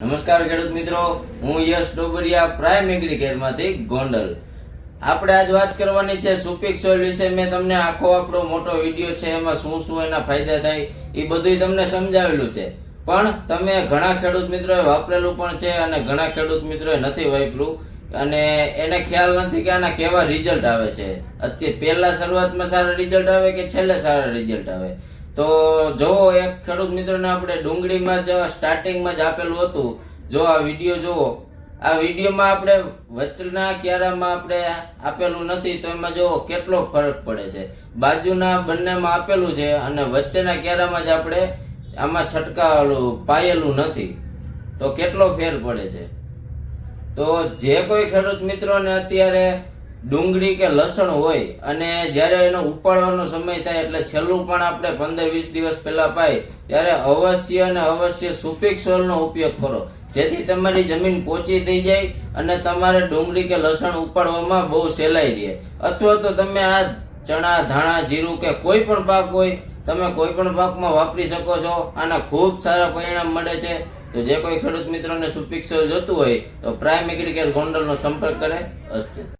નમસ્કાર ખેડૂત મિત્રો, હું યશ ડોબરિયા પ્રાઇમ એગ્રીકેરમાંથી ગોંડલ. આપણે આજ વાત કરવાની છે સુપીક સોઇલ વિશે. મેં તમને આખો આપણો મોટો વીડિયો છે, એમાં શું શું એના ફાયદા થાય, એ બધું તમને સમજાવેલું છે. પણ તમે ઘણા ખેડૂત મિત્રોએ વાપરેલું પણ છે અને ઘણા ખેડૂત મિત્રોએ નથી વાપર્યું. અને એને ખ્યાલ નથી કે આના કેવા રિઝલ્ટ આવે છે. અત્યારે પહેલા શરૂઆતમાં સારા રિઝલ્ટ આવે કે છેલ્લે સારા રિઝલ્ટ આવે? તો જો એક ખેડૂત મિત્રોને આપણે ડુંગળીમાં જ સ્ટાર્ટિંગમાં જ આપેલું હતું, જો આ વીડિયો જુઓ, આ વિડીયોમાં આપણે વચના ક્યારામાં આપણે આપેલું નથી, તો એમાં જો કેટલો ફરક પડે છે. બાજુના બંનેમાં આપેલું છે અને વચ્ચેના ક્યારામાં જ આપણે આમાં છટકાવેલું, પાયેલું નથી. તો કેટલો ફેર પડે છે. તો જે કોઈ ખેડૂત મિત્રોને અત્યારે ડુંગળી કે લસણ હોય અને જ્યારે એનો ઉપાડવાનો સમય થાય એટલે છેલ્લું પણ આપણે પંદર વીસ દિવસ પહેલા પાય, ત્યારે અવશ્ય અને અવશ્ય સુપિક સોલનો ઉપયોગ કરો. જેથી તમારી જમીન પોચી થઈ જાય અને તમારે ડુંગળી કે લસણ ઉપાડવામાં બહુ સહેલાઈ રહે. અથવા તો તમે આ ચણા, ધાણા, જીરું કે કોઈ પણ પાક હોય, તમે કોઈ પણ પાકમાં વાપરી શકો છો. આના ખૂબ સારા પરિણામ મળે છે. તો જે કોઈ ખેડૂત મિત્રોને સુપિક સોલ જોતું હોય, તો પ્રાઇમ એગ્રીકેર ગોંડલનો સંપર્ક કરે. અસ્તુ.